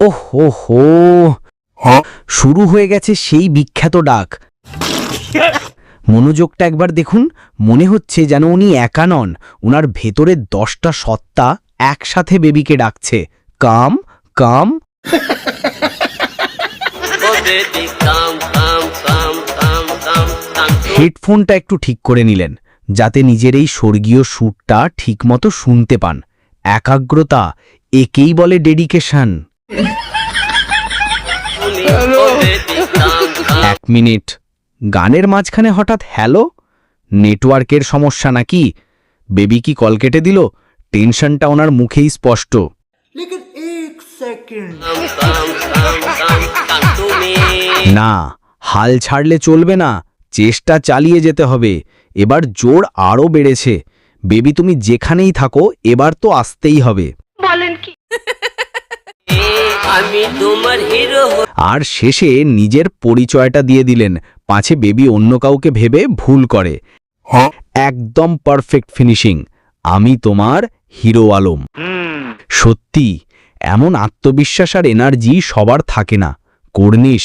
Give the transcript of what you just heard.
ওহ হো হো। শুরু হয়ে গেছে সেই বিখ্যাত ডাক। মনোযোগটা একবার দেখুন মনে হচ্ছে যেন উনি একা নন। উনার ভেতরে দশটা সত্তা একসাথে বেবিকে ডাকছে। কাম কাম. হেডফোনটা একটু ঠিক করে নিলেন। যাতে নিজের এই স্বর্গীয় সুরটা ঠিকমতো শুনতে পান। একাগ্রতা একেই বলে ডেডিকেশন এক মিনিট। গানের মাঝখানে হঠাৎ হ্যালো? নেটওয়ার্কের সমস্যা নাকি? বেবি কি কল কেটে দিল? টেনশনটা ওনার মুখেই স্পষ্ট। না হাল ছাড়লে চলবে না। চেষ্টা চালিয়ে যেতে হবে। এবার জোর আরও বেড়েছে। বেবি তুমি যেখানেই থাকো এবার তো আসতেই হবে। আমি তোমার হিরো আর শেষে নিজের পরিচয়টা দিয়ে দিলেন। পাঁচে বেবি অন্য কাউকে ভেবে ভুল করে। একদম পারফেক্ট ফিনিশিং আমি তোমার হিরো আলম। সত্যি এমন আত্মবিশ্বাস আর এনার্জি সবার থাকে না। কর্নিশ।